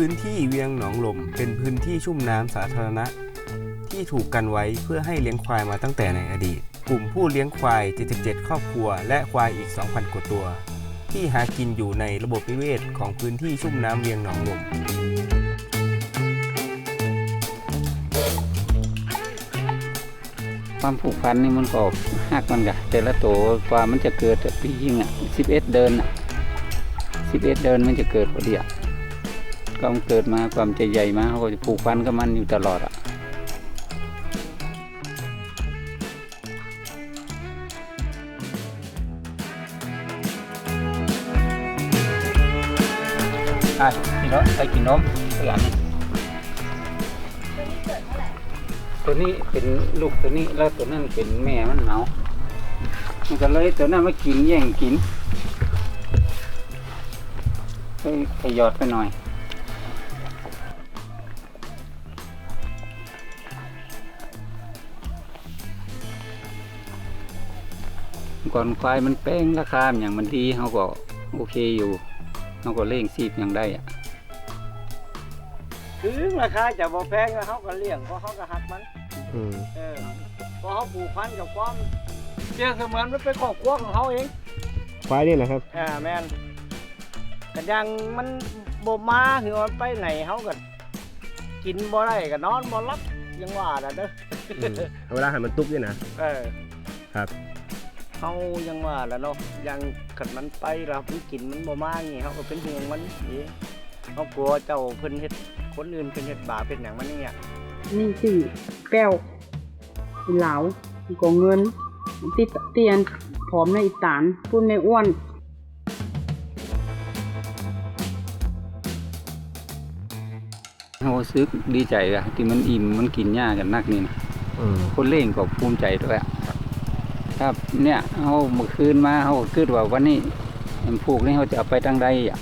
พื้นที่เวียงหนองลมเป็นพื้นที่ชุ่มน้ำสาธารณะ ที่ถูกกันไว้เพื่อให้เลี้ยงควายมาตั้งแต่ในอดีต กลุ่มผู้เลี้ยงควาย 77 ครอบครัว และควายอีก 2,000 กว่าตัว ที่หากินอยู่ในระบบนิเวศของพื้นที่ชุ่มน้ำเวียงหนองลมความผูกพันนี่มันก็หักมันกะแต่ละตัวกว่ามันจะเกิดปียิงอะสิบเอ็ดเดินอะสิบเอ็ดเดินมันจะเกิดพอดีอะ ก็มันเกิดมาความใจใหญ่มาเขาก็จะผูกพันกับมันอยู่ตลอดอะอะกินนมไปกินนมไปหลานตัวนี้เป็นลูกตัวนี้แล้วตัวนั้นเป็นแม่มันเนามันก็เลยตัวนั้นมากินแย่งกินไปขยอดไปหน่อย ก่อนควายมันแป้งราคาอย่างมันดีเขาก็โอเคอยู่เขาก็เล่งซีบอย่างได้อะถึงราคาจะบ่แพงแล้วเขาก็เลี้ยงเพราะเขาก็หักมัน อืมเออเพราะเขาผูกพันกับความเชื่อเสมือนมันเป็นครอบครัวของเขาเองควายนี่แหละครับ อ่าแม่นกันยังมันบ่มาหรือว่าไปไหนเขาก็กินบ่ได้ก็นอนบ่หลับยังว่าน่ะเด้อเวลาหันมันตุ๊บด้วยนะ เออ ครับ เขายังว่าแล้วเนาะยังขันมันไปเราเพิ่นกินมันบ่มาอย่างงี้เขาก็เป็นห่วงมันนี่เขากลัวเจ้าเพิ่นเฮ็ดคนอื่นเพิ่นเฮ็ดบาปเป็นหยังมันนี่อะนี่ชื่อแก้วอีเหลาอีกอเงินติดเตียนผอมในอีตานพูดในอ้วนเขาซึกดีใจอะที่มันอิ่มมันกินหญ้ากันนักนี่นะอืมคนเล่งก็ภูมิใจด้วยอะ ครับ เนี่ยเขาเมื่อคืนมาเขาก็คิดว่าวันนี้มันผูกนี่เขาจะเอาไปทางใดอะ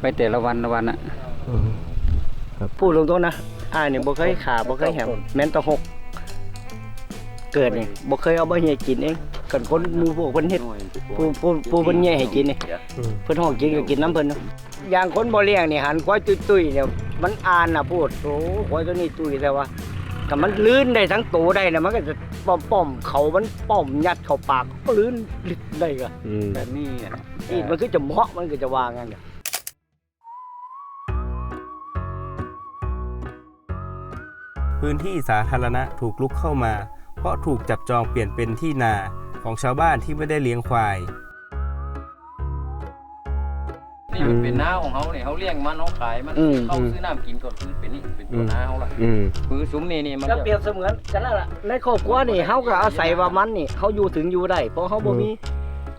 ไปแต่ละวันละวันอะพูดตรงๆนะอ้ายนี่บ่เคยขาบ่เคยแหมแม่นแตะหก เกิดนี่บ่เคยเอาบ่เฮียกินเองกันคนหมู่พวกเพิ่นเฮ็ดผู้ผู้ผู้เพิ่นแย่ให้กินนี่เพิ่นห้องกินก็กินน้ำเพิ่นเนาะอย่างคนบ่เลี้ยงนี่หันควายตุ้ยๆเนี่ยมันอ่านน่ะพูดโอ้ควายตัวนี้ตุ้ยแต่ว่า ถ้ามันลื่นได้ทั้งตัวได้น่ะมันก็จะป้อมป้อมๆเขามันป้อมยัดเข้าปากก็ลื่นลึกได้ก็อืมแบบนี้อะอีกมันคือจะเหมาะมันก็จะวางงั้นน่ะพื้นที่สาธารณะถูกลุกเข้ามา เพราะถูกจับจองเปลี่ยนเป็นที่นาของชาวบ้านที่ไม่ได้เลี้ยงควาย มันเป็นน้าของเขาเนี่ยเขาเลี้ยงมันเขาขายมันอืม เขาซื้อน้ำกินก็คือเป็นนี่เป็นตัวน้าเขาละอืม คือซุ้มนี่นี่มันก็จะเปรียบเสมือนกันนั่นแหละในครอบครัวนี่เฮาก็อาศัยว่ามันนี่เฮาอยู่ถึงอยู่ได้เพราะเฮาบ่มี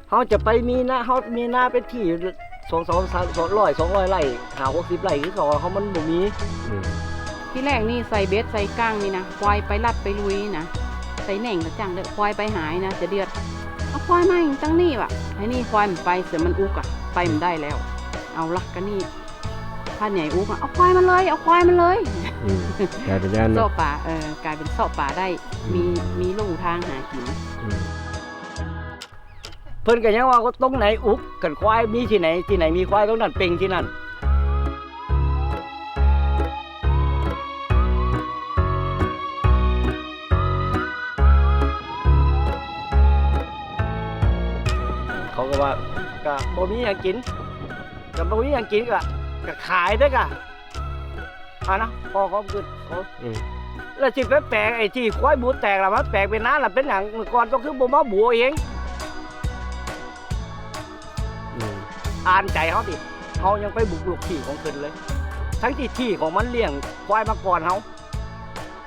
เฮาจะไปมีหน้าเฮามีหน้าเป็นที่สองสองสามสองร้อยสองร้อยไร่หาหกสิบไร่คือเขาว่าเขามันบ่มีที่แรกนี่ใส่เบสใส่ก้างนี่นะควายไปลัดไปลุยนะใส่แหน่งกระจังเด้อควายไปหายนะจะเดือดเอาควายมาอย่างตั้งนี่วะไอ้นี่ควายมันไปเสือมันอุกอะไปมันได้แล้ว เอาละกันนี่ถ้าใหญ่อุกอะเอาควายมันเลย เอาควายมันเลยอืมกลายเป็นย่านเสาะป่าเออกลายเป็นเสาะป่าได้มีมีลู่ทางหากินเพิ่นก็ยังว่าตรงไหนอุกกันควายมีที่ไหนที่ไหนมีควายตรงนั้นเป็งที่นั่น เขาก็ว่าก็บ่มีหยังกิน ก็บ่มีหยังกินก็ก็ขายเด้อกะอ่านะพอเขาคือเขาอืม แล้วสิไปแปลงไอ้ที่ควายบูแตกล่ะมันแปลกเป็นน้าล่ะเป็นหยังเมื่อก่อนก็คือบ่มาบัวเอง อืมอ่านใจเขาดิเขายังไปบุกรุกที่ของเพิ่นเลย ทั้งที่ที่ของมันเลี้ยงควายมาก่อนเขา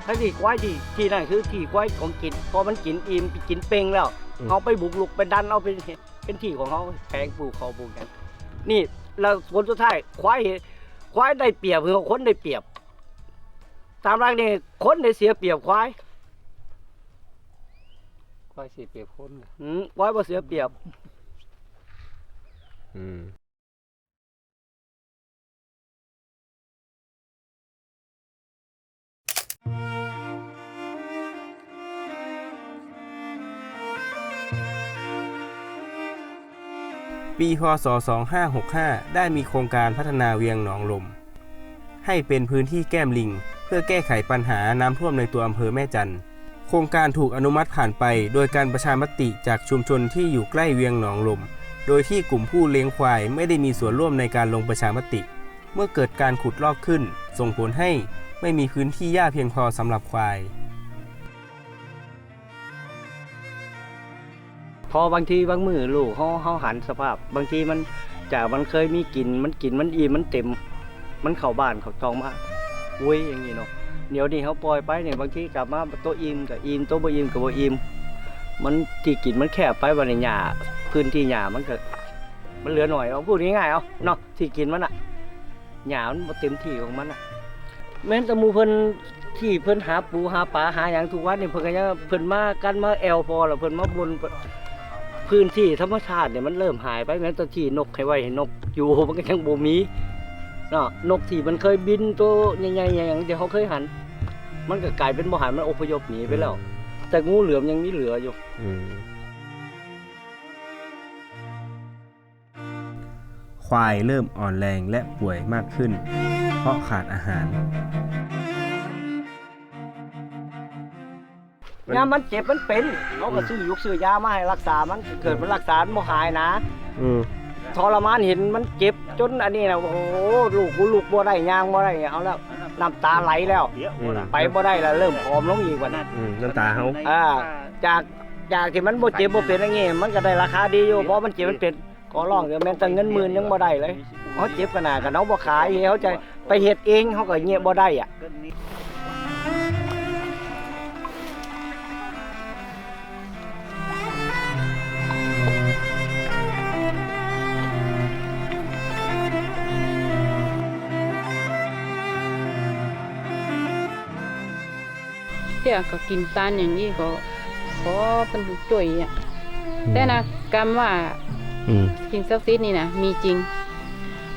ทั้งที่ควายที่ที่นั่นคือที่ควายของกิน พอมันกินอิ่มกินเป่งแล้วเขาไปบุกรุกไปดันเอาเป็นเป็นที่ของเขาแปลงปลูกเขาปลูกกัน นี่ แล้วผลสุดท้ายควายควายได้เปรียบคือคนได้เปรียบ ตามหลักนี่คนได้เสียเปรียบควายควายสีเปรียบคนน่ะ อืมควายบ่เสียเปรียบ อืม ปีพศ 2565 ได้มีโครงการพัฒนาเวียงหนองลม ให้เป็นพื้นที่แก้มลิง เพื่อแก้ไขปัญหาน้ำท่วมในตัวอำเภอแม่จันทร์โครงการถูกอนุมัติผ่านไป โดยการประชามติจากชุมชนที่อยู่ใกล้เวียงหนองลม โดยที่กลุ่มผู้เลี้ยงควายไม่ได้มีส่วนร่วมในการลงประชามติ เมื่อเกิดการขุดลอกขึ้น ส่งผลให้ไม่มีพื้นที่หญ้าเพียงพอสำหรับควาย พอบางทีบางมือลูกเขาเขาหันสภาพ บางทีมันจากมันเคยมีกินมันกินมันอิ่มมันเต็ม มันเข้าบ้านเขาจองมาเว้ยอย่างนี้เนาะเดี๋ยวนี้เขาปล่อยไปเนี่ยบางทีกลับมาตัวอิ่มกับอิ่มตัวบ่อิ่มกับบ่อิ่มมันที่กินมันแคบไปวันในหญ้าพื้นที่หญ้ามันก็มันเหลือหน่อยเอาพูดง่ายๆเอาเนาะที่กินมันอะหญ้ามันบ่เต็มที่ของมันอะแม้แต่มูเพิ่นที่เพิ่นหาปูหาปลาหาหยังทุกวันนี่เพิ่นก็ยังเพิ่นมากันมาแอลพอแล้วเพิ่นมาบน พื้นที่ธรรมชาติเนี่ยมันเริ่มหายไปแม้แต่ที่นกให้ไว้ให้นกอยู่มันก็ยังบ่มีเนาะนกที่มันเคยบินตัวใหญ่ๆอย่างที่เขาเคยหัน มันก็กลายเป็นบ่หันมันอพยพหนีไปแล้ว แต่งูเหลือมยังมีเหลืออยู่ควายเริ่มอ่อนแรงและป่วยมากขึ้น เพราะขาดอาหาร ยามมันเจ็บมันเป็นเขาก็ซื้อยุกซื้อยามาให้รักษามันเกิดมันรักษามันบ่หายนะอืมทรมานเห็นมันเจ็บจนอันนี้นะโอ้โหลูกกูลูกบ่ได้ย่างบ่ได้เอาแล้วน้ำตาไหลแล้วไปบ่ได้แล้วเริ่มผอมลงอีกกว่านั้น อืมน้ำตาเขาอ่า จากจากที่มันบ่เจ็บบ่เป็นอย่างงี้มันก็ได้ราคาดีอยู่เพราะมันเจ็บมันเป็นขอร้องเดี๋ยวแม่นแต่เงินหมื่นยังบ่ได้เลยเขาเจ็บขนาดกับน้องบ่ขายเขาจะไปเฮ็ดเองเขาก็เงี้ยบ่ได้อะ เดี๋ยวก็กินตานอย่างนี้ก็ขอเป็นช่วยอะแต่นะกรรมว่าอืมสิ่งศักดิ์สิทธิ์นี่นะมีจริง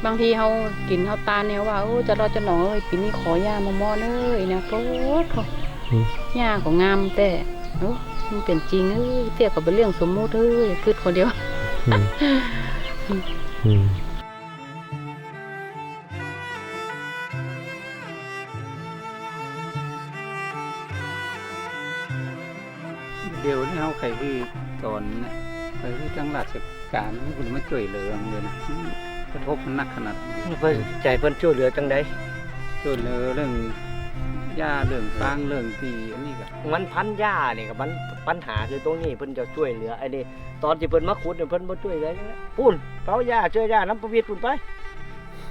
บางทีเขากินเขาตานเนี่ยว่าโอ้จะรอจะหนอเอ้ยปีนี้ขอยามามอเอ้ยนะโป๊ดเขาหญ้าก็งามแต่โอ้มันเป็นจริงเอ้ยเทียบกับเป็นเรื่องสมมุติเอ้ยคืดคนเดียว เดี๋ยวนี้เขาใครคือตอนนะใครคือจังหวัดราชการมันมาช่วยเหลือมันเลยนะกระทบมันหนักขนาดนี้เพิ่นใจเพิ่นช่วยเหลือจังได๋ช่วยเหลือเรื่องหญ้าเรื่องฟางเรื่องที่อันนี้ก็มันพันหญ้านี่ก็มันปัญหาคือตรงนี้เพิ่นจะช่วยเหลือไอ้นี่ตอนที่เพิ่นมาขุดเนี่ยเพิ่นบ่ช่วยเหลือจังได๋ปุ้นเผาหญ้าช่วยหญ้าน้ำประวิตรปุ่นไป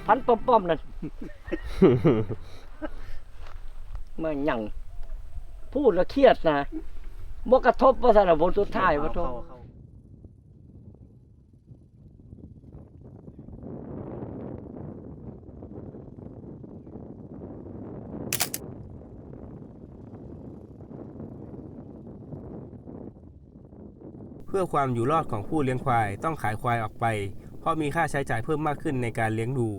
พันป้อมๆนั่นมาหยังพูดแล้วเครียดนะ บ่กระทบว่าซั่นน่ะผลสุดท้ายบ่ทบเพื่อความอยู่รอดของผู้เลี้ยงควายต้องขายควายออกไป เพราะมีค่าใช้จ่ายเพิ่มมากขึ้นในการเลี้ยงดู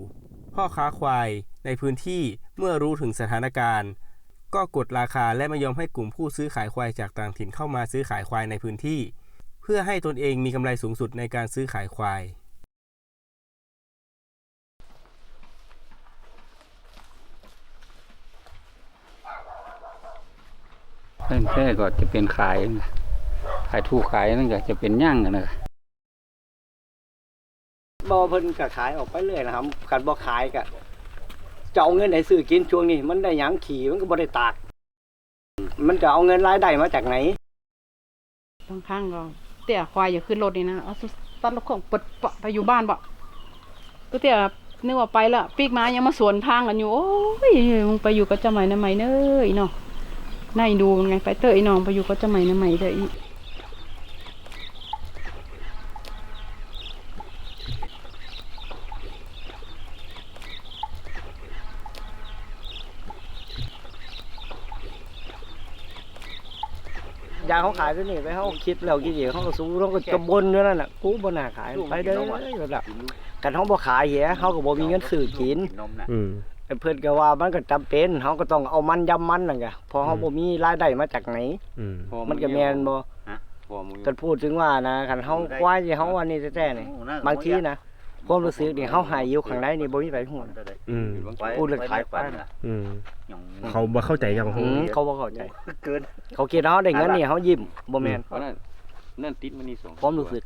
พ่อค้าควายในพื้นที่เมื่อรู้ถึงสถานการณ์ ก็กดราคาและไม่ยอมให้กลุ่มผู้ซื้อขายควายจากต่างถิ่นเข้ามาซื้อขายควายในพื้นที่ เพื่อให้ตนเองมีกำไรสูงสุดในการซื้อขายควายเพิ่นแค่ก็จะเป็นขายนะขายถูกขายนั่นก็จะเป็นย่างกันนะบ่เพิ่นก็ขายออกไปเรื่อยนะครับคันบ่ขายก็ จะเอาเงินไหนซื้อกินช่วงนี้ มันได้หยังขี่มันก็บ่ได้ตาก มันจะเอาเงินรายได้มาจากไหนบางครั้งก็เตี่ยควายอย่าขึ้นรถนี่นะเอาตัดรถของเปิดปะไปอยู่บ้านบ่ก็เตี่ยนึกว่าไปละปีกมายังมาสวนทางกันอยู่ โอ้ยมึงไปอยู่กับเจ้าใหม่นะใหม่เนยเนาะนายดูมันไงไปเตยน้องไปอยู่กับเจ้าใหม่นะใหม่เด้ออี ยาเขาขายตัวนี้ไปเขาคิดแล้วคิดอีกเขาก็สู้เขาก็จะบนอยู่นั่นน่ะกูบ่น่าขายไปเด้อแบบนั้นกันเขาบ่ขายเหี้ยเขาก็บ่มีเงินซื้อกินอืมไอ้เพิ่นก็ว่ามันก็จำเป็นเขาก็ต้องเอามันยำมันนั่นไงเพอเขาบ่มีรายได้มาจากไหนอืมมันก็แม่นบ่กันพูดถึงว่านะคันเฮาควายที่เฮาอันนี้แท้ๆนี่บางทีนะ ความรู้สึกนี่เฮาหายอยู่ข้างในนี่บ่มีไผฮู้นะ อืมพูดเรื่องขายควายนะ อืมเขาบ่เข้าใจจังอืมเขาบ่เข้าใจ เกินเขาคิดเฮาได้เงินนี่เฮายิ้มบ่แม่นเพราะนั่นนั่นติดมันนี่สองความรู้สึก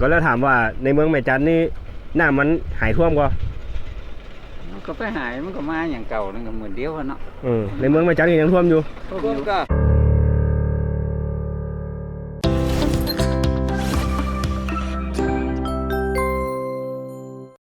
ก็แล้วถามว่าในเมืองแม่จันนี่น้ำมันหายท่วมก็มัน ก็ไปหายมันก็มาอย่างเก่านั่นก็เหมือนเดียวอะเนาะเออในเมืองแม่จันก็ยังท่วมอยู่รวมก็